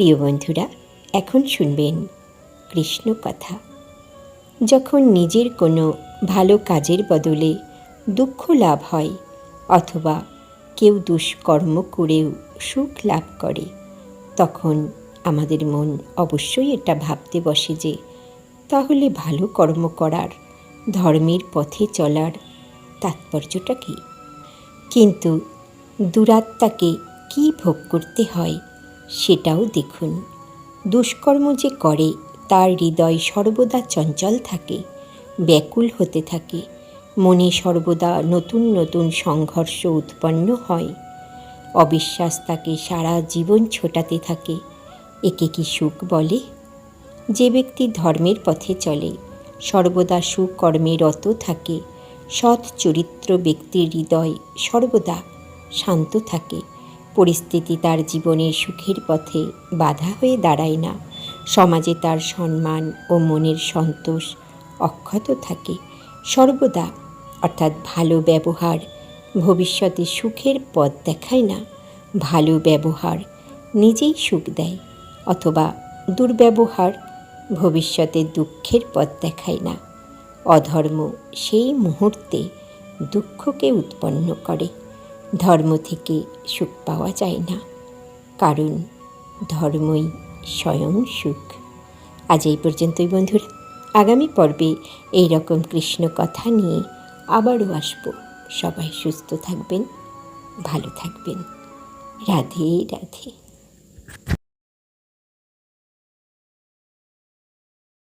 প্রিয় বন্ধুরা, এখন শুনবেন কৃষ্ণ কথা। যখন নিজের কোনো ভালো কাজের বদলে দুঃখ লাভ হয় অথবা কেউ দুষ্কর্ম করেও সুখ লাভ করে, তখন আমাদের মন অবশ্যই এটা ভাবতে বসে যে, তাহলে ভালো কর্ম করার, ধর্মের পথে চলার তাৎপর্যটা কী? কিন্তু দুরাত্মাকে কী ভোগ করতে হয় সেটাও দেখুন। দুষ্কর্ম যে করে, তার হৃদয় সর্বদা চঞ্চল থাকে, ব্যাকুল হতে থাকে। মনে সর্বদা নতুন নতুন সংঘর্ষ উৎপন্ন হয়। অবিশ্বাস তাকে সারা জীবন ছোটাতে থাকে। একে কি সুখ বলে? যে ব্যক্তি ধর্মের পথে চলে, সর্বদা সুকর্মে রত থাকে। সৎ চরিত্র ব্যক্তির হৃদয় সর্বদা শান্ত থাকে। পরিস্থিতি তার জীবনের সুখের পথে বাধা হয়ে দাঁড়ায় না। সমাজে তার সম্মান ও মনের সন্তোষ অক্ষত থাকে। সর্বদা, অর্থাৎ ভালো ব্যবহার, ভবিষ্যতে সুখের পথ দেখায় না। ভালো ব্যবহার নিজেই সুখ দেয়, অথবা দুর্ব্যবহার ভবিষ্যতে দুঃখের পথ দেখায় না। অধর্ম সেই মুহূর্তে দুঃখকে উৎপন্ন করে। ধর্ম থেকে সুখ পাওয়া যায় না। কারণ ধর্মই স্বয়ং সুখ। আজ এই পর্যন্তই বন্ধুর। আগামী পর্বে এই রকম কৃষ্ণ কথা নিয়ে আবারও আসব। সবাই সুস্থ থাকবেন, ভালো থাকবেন। রাধে রাধে।